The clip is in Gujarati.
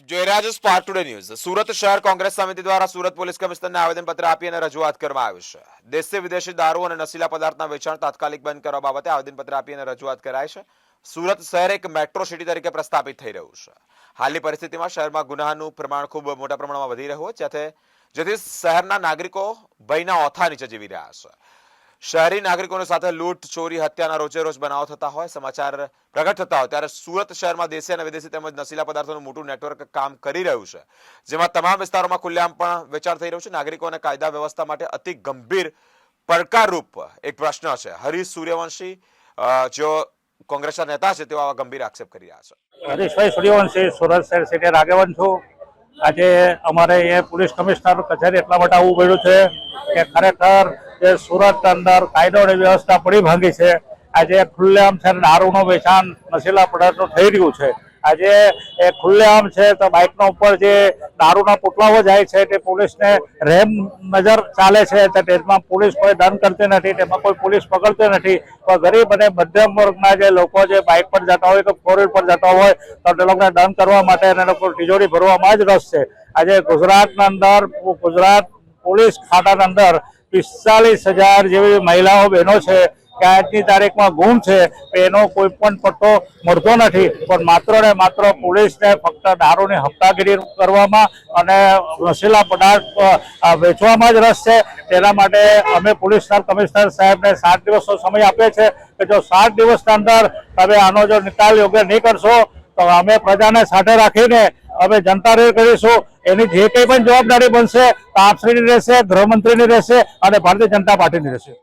જોઈ રહ્યા છો સ્પાર્ક ટુડે ન્યૂઝ સુરત શહેર કોંગ્રેસ સમિતિ દ્વારા સુરત પોલીસ કમિશનરને આવેદનપત્ર આપી અને રજૂઆત કરવામાં આવ્યું છે. દેશી વિદેશી દારૂ અને નશીલા પદાર્થના વેચાણ તાત્કાલિક બંધ કરવા બાબતે આવેદનપત્ર આપી અને રજૂઆત કરાય છે. સુરત શહેર એક મેટ્રો સિટી તરીકે પ્રસ્થાપિત થઈ રહ્યું છે. હાલની પરિસ્થિતિમાં શહેરમાં ગુનાનું પ્રમાણ ખૂબ મોટા પ્રમાણમાં વધી રહ્યું છે. જેથી શહેરના નાગરિકો ભયના ઓથા નીચે જીવી રહ્યા છે. શહેરી નાગરિકોની સાથે લૂંટ, ચોરી, હત્યાના રોજે રોજ બનાવો થતા હોય, સમાચાર પ્રગટ થતા હોય, ત્યારે સુરત શહેરમાં દેશી અને વિદેશી તેમજ નશીલા પદાર્થોનું મોટું નેટવર્ક કામ કરી રહ્યું છે. જેમાં તમામ વિસ્તારોમાં ખુલ્લેઆમ પણ વેચાણ થઈ રહ્યું છે. નાગરિકો અને કાયદા વ્યવસ્થા માટે અતિ ગંભીર પડકારરૂપ એક પ્રશ્ન છે. હરીશ સૂર્યવંશી જો કોંગ્રેસના નેતા છે, તેઓ આવા ગંભીર આક્ષેપ કરી રહ્યા છે. હરીશભાઈ સૂર્યવંશી, સુરત શહેર સિટી આગેવાન છું. આજે અમારે એ પોલીસ કમિશનર કચેરી એટલા માટે આવવું પડ્યું છે કે ખરેખર જે સુરત અંદર કાયદો અને વ્યવસ્થા પડી ભાંગી છે. આજે ખુલ્લેઆમ છે દારૂનું વેચાણ નશીલા પદાર્થનું થઈ રહ્યું છે. આજે એ ખુલ્લેઆમ છે તો બાઇકનો ઉપર જે દારૂના પુટલાઓ જાય છે તે પોલીસને રેમ નજર ચાલે છે. તેમાં પોલીસ કોઈ દંડ કરતી નથી, તેમાં કોઈ પોલીસ પકડતી નથી. પણ ગરીબ અને મધ્યમ વર્ગના જે લોકો જે બાઇક પર જતા હોય તો ફોર પર જતા હોય, તો તે લોકોને દંડ કરવા માટે એને લોકો તિજોરી ભરવામાં જ રસ છે. આજે ગુજરાતના અંદર, ગુજરાત પોલીસ ખાતાના અંદર પિસ્તાલીસ હજાર જેવી મહિલાઓ બહેનો છે કે આજની તારીખમાં ગુમ છે એનો કોઈ પણ પટ્ટો મળતો નથી. પણ માત્ર ને માત્ર પોલીસને ફક્ત દારૂની હપ્તાગીરી કરવામાં અને નશીલા પદાર્થ વેચવામાં જ રસ છે. તેના માટે અમે પોલીસ કમિશનર સાહેબને સાત દિવસનો સમય આપે છે કે જો સાત દિવસના અંદર તમે આનો જો નિકાલ યોગ્ય નહીં કરશો, તો અમે પ્રજાને સાથે રાખીને અમે જનતા રેડ કરીશું. એની જે કંઈ પણ જવાબદારી બનશે, તો આપશ્રીની રહેશે, ગૃહમંત્રીની રહેશે અને ભારતીય જનતા પાર્ટીની રહેશે.